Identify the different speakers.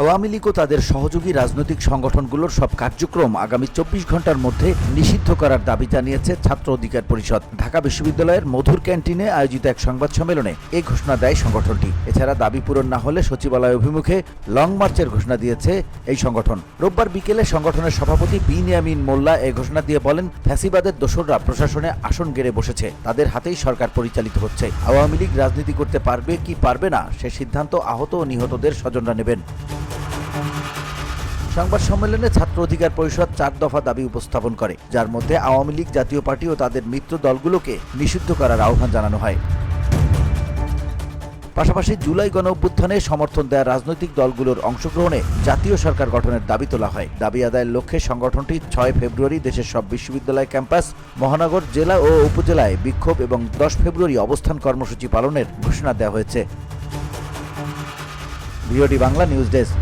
Speaker 1: আওয়ামী লীগ ও তাদের সহযোগী রাজনৈতিক সংগঠনগুলোর সব কার্যক্রম আগামী চব্বিশ ঘণ্টার মধ্যে নিষিদ্ধ করার দাবি জানিয়েছে ছাত্র অধিকার পরিষদ। ঢাকা বিশ্ববিদ্যালয়ের মধুর ক্যান্টিনে আয়োজিত এক সংবাদ সম্মেলনে এই ঘোষণা দেয় সংগঠনটি। এছাড়া দাবি পূরণ না হলে সচিবালয় অভিমুখে লং মার্চের ঘোষণা দিয়েছে এই সংগঠন। রোববার বিকেলে সংগঠনের সভাপতি বিনিয়ামিন মোল্লা এ ঘোষণা দিয়ে বলেন, ফ্যাসিবাদের দোসররা প্রশাসনে আসন গেড়ে বসেছে। তাদের হাতেই সরকার পরিচালিত হচ্ছে। আওয়ামী লীগ রাজনীতি করতে পারবে কি পারবে না, সে সিদ্ধান্ত আহত ও নিহতদের স্বজনরা নেবেন। সংবাদ সম্মেলনে ছাত্র অধিকার পরিষদ চার দফা দাবি উপস্থাপন করে, যার মধ্যে আওয়ামী লীগ জাতীয় পার্টি ও তাদের মিত্র দলগুলোকে নিষিদ্ধ করার আহ্বান জানানো হয়। পাশাপাশি জুলাই গণ অভ্যুত্থানে সমর্থন দেওয়া রাজনৈতিক দলগুলোর অংশগ্রহণে জাতীয় সরকার গঠনের দাবি তোলা হয়। দাবি আদায়ের লক্ষ্যে সংগঠনটি ছয় ফেব্রুয়ারি দেশের সব বিশ্ববিদ্যালয় ক্যাম্পাস, মহানগর জেলা ও উপজেলায় বিক্ষোভ এবং দশ ফেব্রুয়ারি অবস্থান কর্মসূচি পালনের ঘোষণা দেওয়া হয়েছে। Bangla news desk.